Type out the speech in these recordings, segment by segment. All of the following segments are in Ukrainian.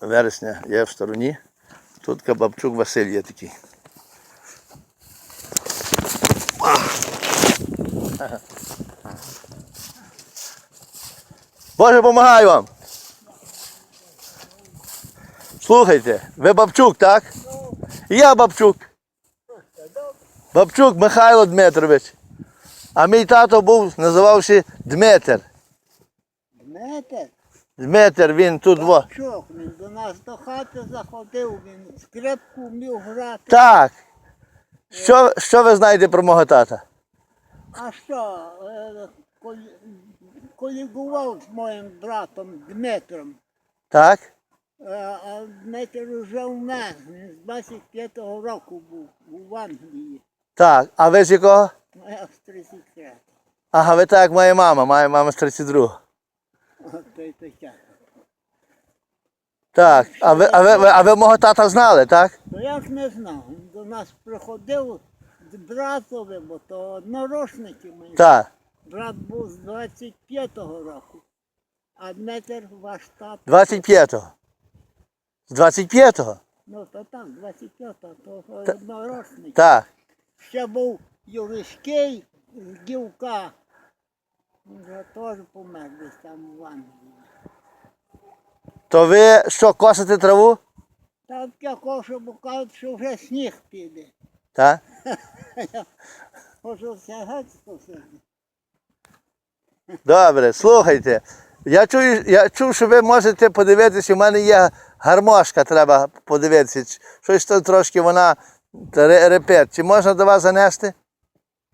вересня є в стороні. Тут Кабабчук Василь є такий. Боже, помагаю вам. Слухайте, ви Бабчук, так? Я Бабчук. Бабчук Михайло Дмитрович. А мій тато був, називався Дмитр. Знаєте, Дмитр, він тут во. чок, він до нас до хати заходив, він скрипку вмів грати. Так. Що, що ви знаєте про мого тата? А що, е, колі- колігував з моїм братом Дмитром. Так? Е, А Дмитр вже вмер, він з 25-го року був в Англії. Так. А ви з якого? Я з 33. Ага, ви так, моя мама. Моя мама з 32. От той то час. Так. А ви, а, ви, ви- а ви мого тата знали, так? То я ж не знав. Він до нас приходив з братовим, бо то однорочники мої. Так. Брат був з 25-го року, а Дмитр ваш тато. 25-го. З 25-го? Ну то так, 25-го, то однорочник. Так. Ще був Юришкий з Гівка. Вже теж помер десь там в Англії. То ви що, косите траву? Так я кошу, бо кажуть, що вже сніг піде. Так? Хочу сягати скосити. Добре, слухайте. Я чую, я чув, що ви можете подивитися, у мене є гармошка, треба подивитися. Ч- Щось там трошки вона ре- репет. Чи можна до вас занести?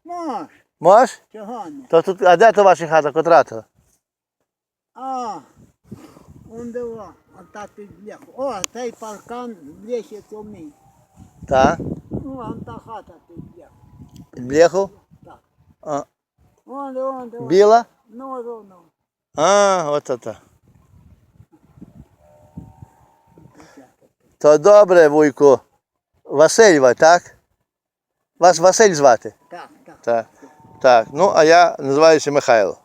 Мож, Мож? чого? То тут, а де то ваша хата, котра то? А, он диво, а так під бляху. О, цей паркан бляхи то мій. Так? Ну, вон та хата під бляху. Під бляху? Так. А, Вон, вон, вон. біла? Ну, ну, ну. А, от то. То добре, вуйку. Василь, ви, так? Вас Василь звати? Так, так. Так. Так. Ну, а я називаюся Михайло.